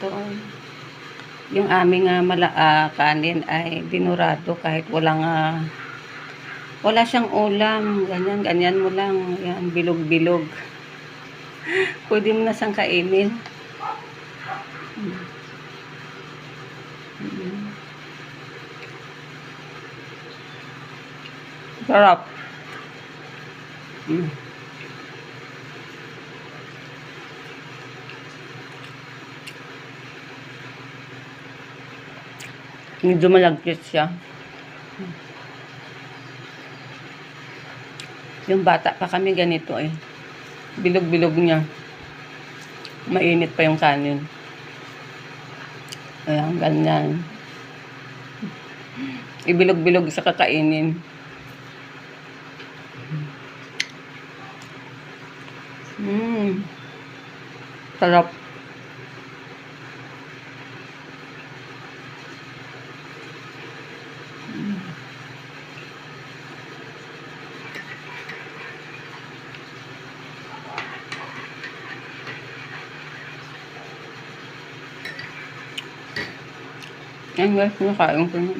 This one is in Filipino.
ito. Yung aming uh, mala, ah, kanin ay dinurado kahit walang ah, wala siyang ulam. Ganyan, ganyan mo lang. Yan, bilog-bilog. Pwede mo na siyang kainin. Mm. Mm. Sarap. Mm. Medyo malagkit siya. Yung bata pa kami ganito eh. Bilog-bilog niya. Mainit pa yung kanin. Ayan, ganyan. Ibilog-bilog sa kakainin. Mmm. Sarap. Yan guys, nakain ko na.